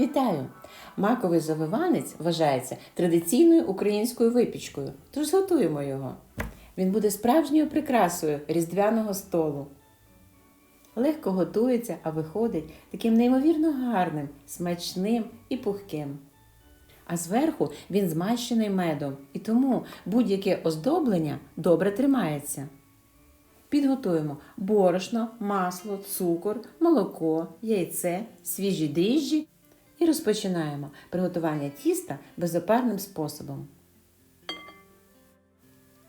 Вітаю! Маковий завиванець вважається традиційною українською випічкою, тож зготуємо його. Він буде справжньою прикрасою різдвяного столу. Легко готується, а виходить таким неймовірно гарним, смачним і пухким. А зверху він змащений медом, і тому будь-яке оздоблення добре тримається. Підготуємо борошно, масло, цукор, молоко, яйце, свіжі дріжджі і розпочинаємо приготування тіста безопарним способом.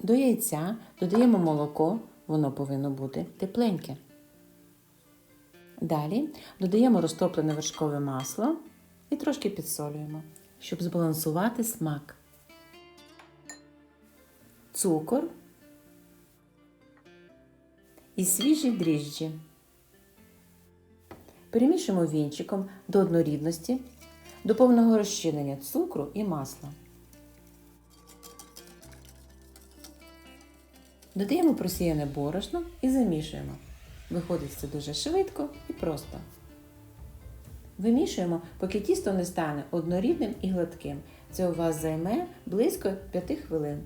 До яйця додаємо молоко, воно повинно бути тепленьке. Далі додаємо розтоплене вершкове масло і трошки підсолюємо, щоб збалансувати смак. Цукор і свіжі дріжджі. Перемішуємо вінчиком до однорідності, до повного розчинення цукру і масла. Додаємо просіяне борошно і замішуємо. Виходить це дуже швидко і просто. Вимішуємо, поки тісто не стане однорідним і гладким. Це у вас займе близько 5 хвилин.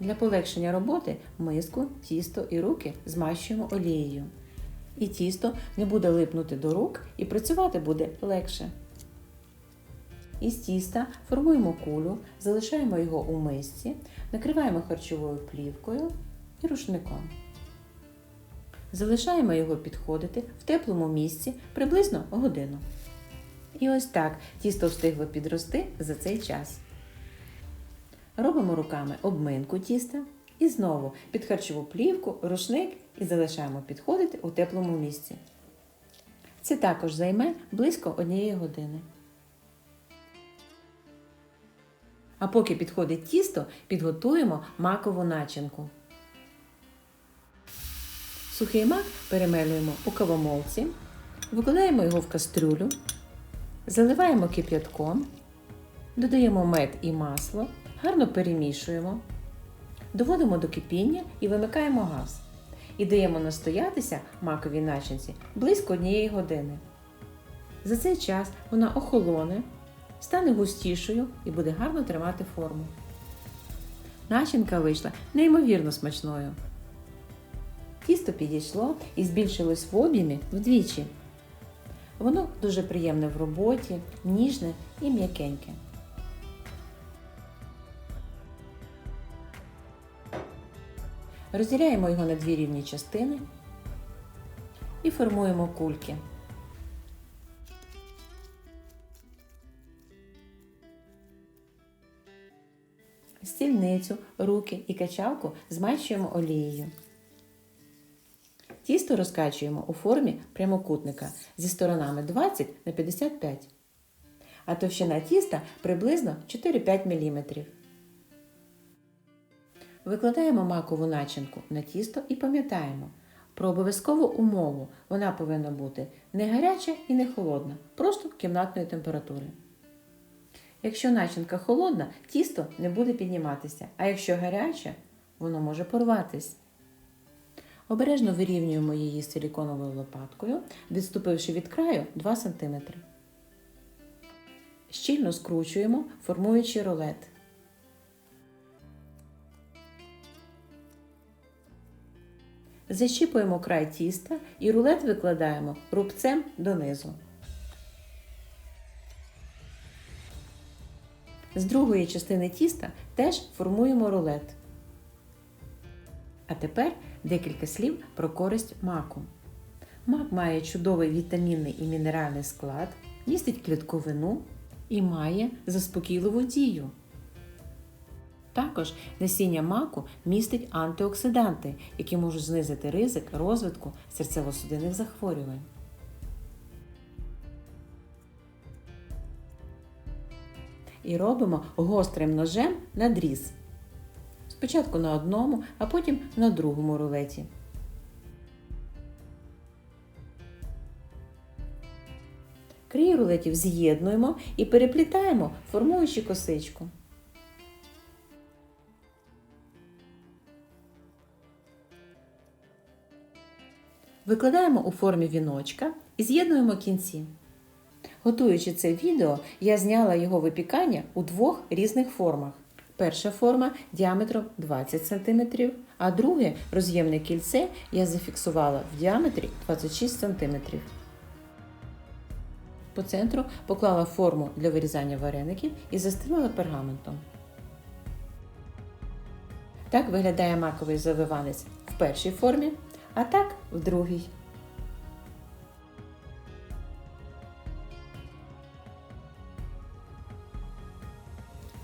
Для полегшення роботи миску, тісто і руки змащуємо олією. І тісто не буде липнути до рук і працювати буде легше. Із тіста формуємо кулю, залишаємо його у мисці, накриваємо харчовою плівкою і рушником. Залишаємо його підходити в теплому місці приблизно годину. І ось так тісто встигло підрости за цей час. Робимо руками обминку тіста і знову під харчову плівку, рушник і залишаємо підходити у теплому місці. Це також займе близько однієї години. А поки підходить тісто, підготуємо макову начинку. Сухий мак перемелюємо у кавомолці, викладаємо його в кастрюлю, заливаємо кип'ятком, додаємо мед і масло, гарно перемішуємо, доводимо до кипіння і вимикаємо газ. І даємо настоятися маковій начинці близько однієї години. За цей час вона охолоне, стане густішою і буде гарно тримати форму. Начинка вийшла неймовірно смачною. Тісто підійшло і збільшилось в об'ємі вдвічі. Воно дуже приємне в роботі, ніжне і м'якеньке. Розділяємо його на дві рівні частини і формуємо кульки. Стільницю, руки і качалку змащуємо олією. Тісто розкачуємо у формі прямокутника зі сторонами 20 на 55, а товщина тіста приблизно 4-5 мм. Викладаємо макову начинку на тісто і пам'ятаємо про обов'язкову умову. Вона повинна бути не гаряча і не холодна, просто кімнатної температури. Якщо начинка холодна, тісто не буде підніматися, а якщо гаряче, воно може порватись. Обережно вирівнюємо її силіконовою лопаткою, відступивши від краю 2 см. Щільно скручуємо, формуючи рулет. Защіпуємо край тіста і рулет викладаємо рубцем донизу. З другої частини тіста теж формуємо рулет. А тепер декілька слів про користь маку. Мак має чудовий вітамінний і мінеральний склад, містить клітковину і має заспокійливу дію. Також насіння маку містить антиоксиданти, які можуть знизити ризик розвитку серцево-судинних захворювань. І робимо гострим ножем надріз. Спочатку на одному, а потім на другому рулеті. Крій рулетів з'єднуємо і переплітаємо, формуючи косичку. Викладаємо у формі віночка і з'єднуємо кінці. Готуючи це відео, я зняла його випікання у двох різних формах. Перша форма діаметром 20 см, а друге роз'ємне кільце я зафіксувала в діаметрі 26 см. По центру поклала форму для вирізання вареників і застелила пергаментом. Так виглядає маковий завиванець в першій формі, а так в другій.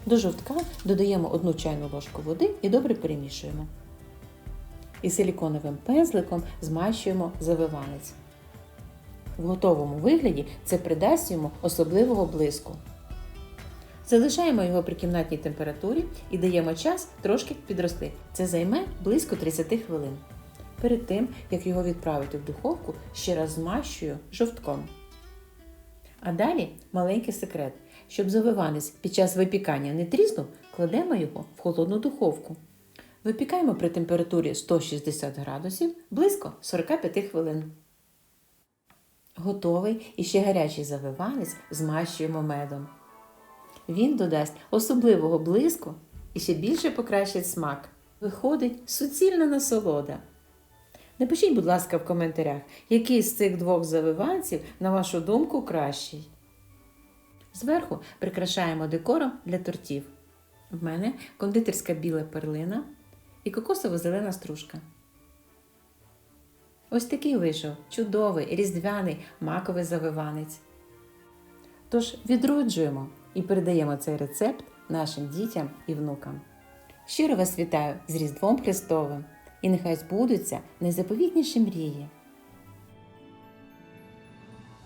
До жовтка додаємо одну чайну ложку води і добре перемішуємо. І силіконовим пензликом змащуємо завиванець. В готовому вигляді це придасть йому особливого блиску. Залишаємо його при кімнатній температурі і даємо час трошки підрости. Це займе близько 30 хвилин. Перед тим, як його відправити в духовку, ще раз змащую жовтком. А далі маленький секрет. Щоб завиванець під час випікання не тріснув, кладемо його в холодну духовку. Випікаємо при температурі 160 градусів близько 45 хвилин. Готовий і ще гарячий завиванець змащуємо медом. Він додасть особливого блиску і ще більше покращить смак. Виходить суцільна насолода. Напишіть, будь ласка, в коментарях, який з цих двох завиванців, на вашу думку, кращий. Зверху прикрашаємо декором для тортів. В мене кондитерська біла перлина і кокосово-зелена стружка. Ось такий вийшов чудовий різдвяний маковий завиванець. Тож відроджуємо і передаємо цей рецепт нашим дітям і внукам. Щиро вас вітаю з Різдвом Христовим і нехай збудуться найзаповітніші мрії.